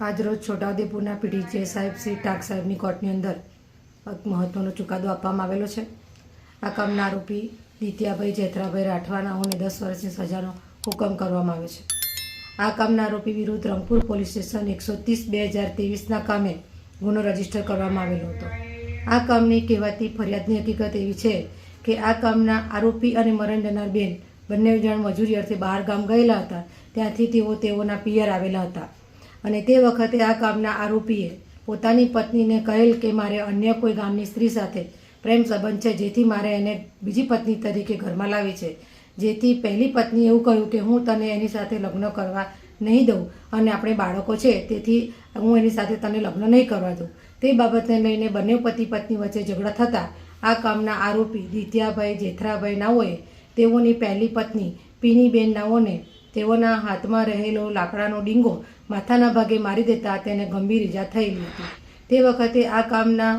આજરોજ છોટાઉદેપુરના પીડી જે સાહેબ શ્રી ટાક સાહેબની કોર્ટની અંદર મહત્વનો ચુકાદો આપવામાં આવેલો છે. આ કામના આરોપી દિત્યાભાઈ જેથરાભાઈ રાઠવાનાઓને દસ વર્ષની સજાનો હુકમ કરવામાં આવ્યો છે. આ કામના આરોપી વિરુદ્ધ રંગપુર પોલીસ સ્ટેશન એકસો ત્રીસ બે હજાર ત્રેવીસના કામે ગુનો રજિસ્ટર કરવામાં આવેલો હતો. આ કામની કહેવાતી ફરિયાદની હકીકત એવી છે કે આ કામના આરોપી અને મરણ જનાર બેન બંને જણ મજૂરી અર્થે બહાર ગામ ગયેલા હતા. ત્યાંથી તેઓ તેઓના પિયર આવેલા હતા. અને તે વખતે આ કામના આરોપીએ પોતાની પત્નીને કહેલ કે મારે અન્ય કોઈ ગામની સ્ત્રી સાથે પ્રેમ સંબંધ છે, જેથી મારે એને બીજી પત્ની તરીકે ઘરમાં લાવી છે. જેથી પહેલી પત્નીએ એવું કહ્યું કે હું તને એની સાથે લગ્ન કરવા નહીં દઉં અને આપણે બાળકો છે, તેથી હું એની સાથે તને લગ્ન નહીં કરવા દઉં. તે બાબતને લઈને બંને પતિ પત્ની વચ્ચે ઝઘડા થતાં આ કામના આરોપી દિત્યાભાઈ જેથરાભાઈ નાઓએ તેઓની પહેલી પત્ની પીનીબેન નાઓને તેઓના હાથમાં રહેલો લાકડાનો ડીંગો માથાના ભાગે મારી દેતા તેને ગંભીર ઈજા થયેલી હતી. તે વખતે આ કામના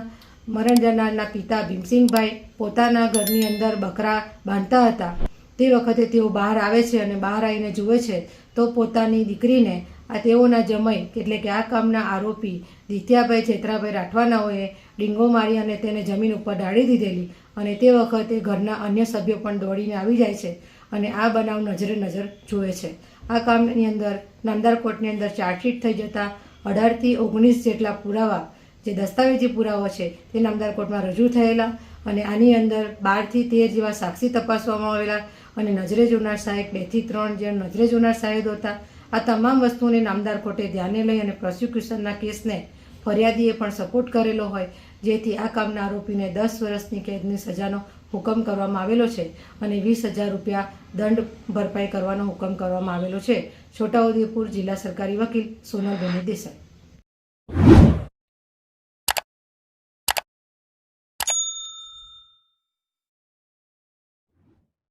મરણ જનારના પિતા ભીમસિંહભાઈ પોતાના ઘરની અંદર બકરા બાંધતા હતા. તે વખતે તેઓ બહાર આવે છે અને બહાર આવીને જુએ છે તો પોતાની દીકરીને આ તેઓના જમઈ એટલે કે આ કામના આરોપી દિત્યાભાઈ છેતરાભાઈ રાઠવાનાઓએ ડીંગો મારી અને તેને જમીન ઉપર ઢાળી દીધેલી અને તે વખતે ઘરના અન્ય સભ્યો પણ દોડીને આવી જાય છે. અને આ બનાવ નજરે નજર જુએ છે. આ કામની અંદર નામદાર કોર્ટની અંદર ચાર્જશીટ થઈ જતાં અઢારથી ઓગણીસ જેટલા પુરાવા, જે દસ્તાવેજી પુરાવા છે, તે નામદાર કોર્ટમાં રજૂ થયેલા અને આની અંદર બારથી તેર જેવા સાક્ષી તપાસવામાં આવેલા અને નજરે જોનાર સાહેબ બેથી ત્રણ જે નજરે જોનાર સાહેબ હતા આ તમામ વસ્તુઓને નામદાર કોર્ટે ધ્યાને લઈ અને પ્રોસિક્યુશનના કેસને ફરિયાદીએ પણ સપોર્ટ કરેલો હોય, જેથી આ કામના આરોપીને દસ વર્ષની કેદની સજાનો હુકમ કરવામાં આવેલો છે અને વીસ હજાર રૂપિયા દંડ ભરપાઈ કરવાનો હુકમ કરવામાં આવેલો છે. છોટાઉદેપુર જિલ્લા સરકારી વકીલ સોનલબેન દેસાઈ.